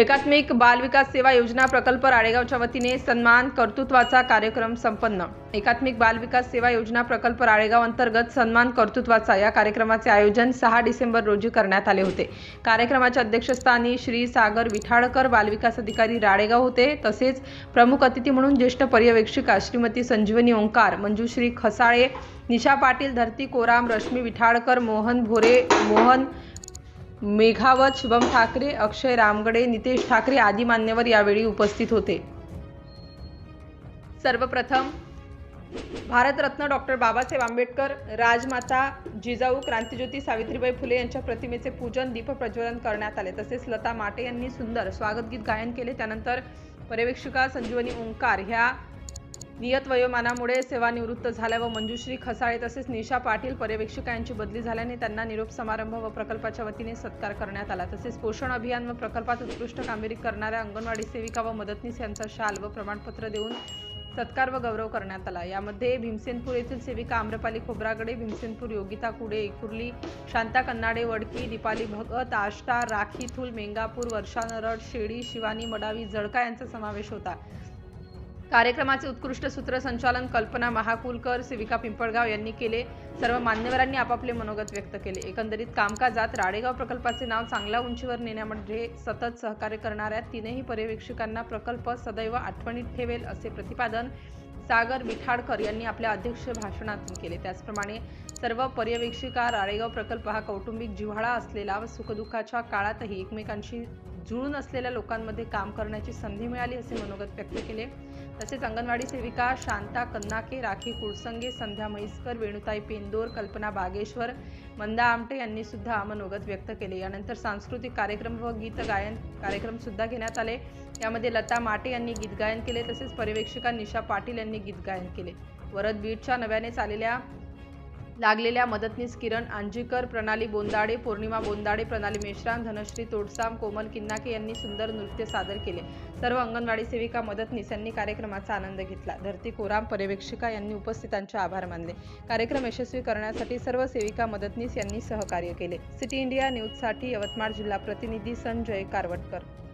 एकात्मिक बाल विकास सेवा योजना प्रकल्प राळेगावच्या वतीने सन्मान कर्तृत्वाचा कार्यक्रम संपन्न. एकात्मिक बाल विकास सेवा योजना प्रकल्प राळेगाव अंतर्गत सन्मान कर्तृत्वाचा या कार्यक्रमाचे आयोजन सहा डिसेंबर रोजी करण्यात आले होते. कार्यक्रमाच्या अध्यक्षस्थानी श्री सागर विठाळकर बालविकास अधिकारी राळेगाव होते. तसेच प्रमुख अतिथी म्हणून ज्येष्ठ पर्यवेक्षिका श्रीमती संजीवनी ओंकार मंजुश्री खसाळे निशा पाटील धरती कोराम रश्मी विठाळकर मोहन भोरे मोहन मेघावत शुभम ठाकरे अक्षय रामगडे नितेश ठाकरे आदी मान्यवर यावेळी उपस्थित होते. सर्वप्रथम भारतरत्न डॉक्टर बाबासाहेब आंबेडकर राजमाता जिजाऊ क्रांतिज्योती सावित्रीबाई फुले यांच्या प्रतिमेचे पूजन दीप प्रज्वलन करण्यात आले. तसेच लता माटे यांनी सुंदर स्वागत गीत गायन केले. त्यानंतर पर्यवेक्षिका संजीवनी ओंकार ह्या नियत वयोमानामुळे सेवानिवृत्त झाल्या व मंजुश्री खसाळे तसेच निशा पाटील पर्यवेक्षिका यांची बदली झाल्याने त्यांना निरोप समारंभ व प्रकल्पाच्या वतीने सत्कार करण्यात आला. तसेच पोषण अभियान व प्रकल्पात उत्कृष्ट कामगिरी करणाऱ्या अंगणवाडी सेविका व मदतनीस यांचा शाल व प्रमाणपत्र देऊन सत्कार व गौरव करण्यात आला. यामध्ये भीमसेनपूर येथील सेविका आम्रपाली खोब्रागडे भीमसेनपूर योगिता कुडे एकुर्ली शांता कन्नाडे वडकी दीपाली भगत आष्टा राखी थुल मेंगापूर वर्षा नरड शेडी शिवानी मडावी जळका यांचा समावेश होता. कार्यक्रमाचे उत्कृष्ट सूत्रसंचालन कल्पना महाकुलकर सेविका पिंपळगाव यांनी केले. सर्व मान्यवरांनी आपापले मनोगत व्यक्त केले. एकंदरीत कामकाजात राडेगाव प्रकल्पाचे नाव चांगल्या उंचीवर नेण्यामध्ये सतत सहकार्य करणाऱ्या तीनही पर्यवेक्षकांना प्रकल्प सदैव आठवणीत ठेवेल असे प्रतिपादन सागर विठाडकर यांनी आपल्या अध्यक्ष भाषणातून केले. त्याचप्रमाणे सर्व पर्यवेक्षिका राळेगाव प्रकल्प हा कौटुंबिक जिव्हाळा असलेला व सुखदुःखाच्या काळातही एकमेकांशी जुळून असलेल्या लोकांमध्ये काम करण्याची संधी मिळाली असे मनोगत व्यक्त केले. तसेच अंगणवाडी सेविका शांता कन्नाके राखी कुळसंगे संध्या म्हैसकर वेणुताई पेंदोर कल्पना बागेश्वर मंदा आमटे यांनी सुद्धा मनोगत व्यक्त केले. यानंतर सांस्कृतिक कार्यक्रम व गीत गायन कार्यक्रम सुद्धा घेण्यात आले. यामध्ये लता माटे यांनी गीत गायन केले तसेच पर्यवेक्षिका निशा पाटील यांनी गीत गायन केले. वरद बीटच्या नव्याने चाललेल्या लागलेल्या मदतनीस किरण अंजीकर प्रणाली बोंदाडे पौर्णिमा बोंदाडे प्रणाली मेश्राम धनश्री तोडसाम कोमल किन्नाके यांनी सुंदर नृत्य सादर केले. सर्व अंगणवाडी सेविका मदतनीस यांनी कार्यक्रमाचा आनंद घेतला. धरती कोराम पर्यवेक्षिका यांनी उपस्थितांचे आभार मानले. कार्यक्रम यशस्वी करण्यासाठी सर्व सेविका मदतनीस यांनी सहकार्य केले. सिटी इंडिया न्यूजसाठी यवतमाळ जिल्हा प्रतिनिधी संजय कारवटकर.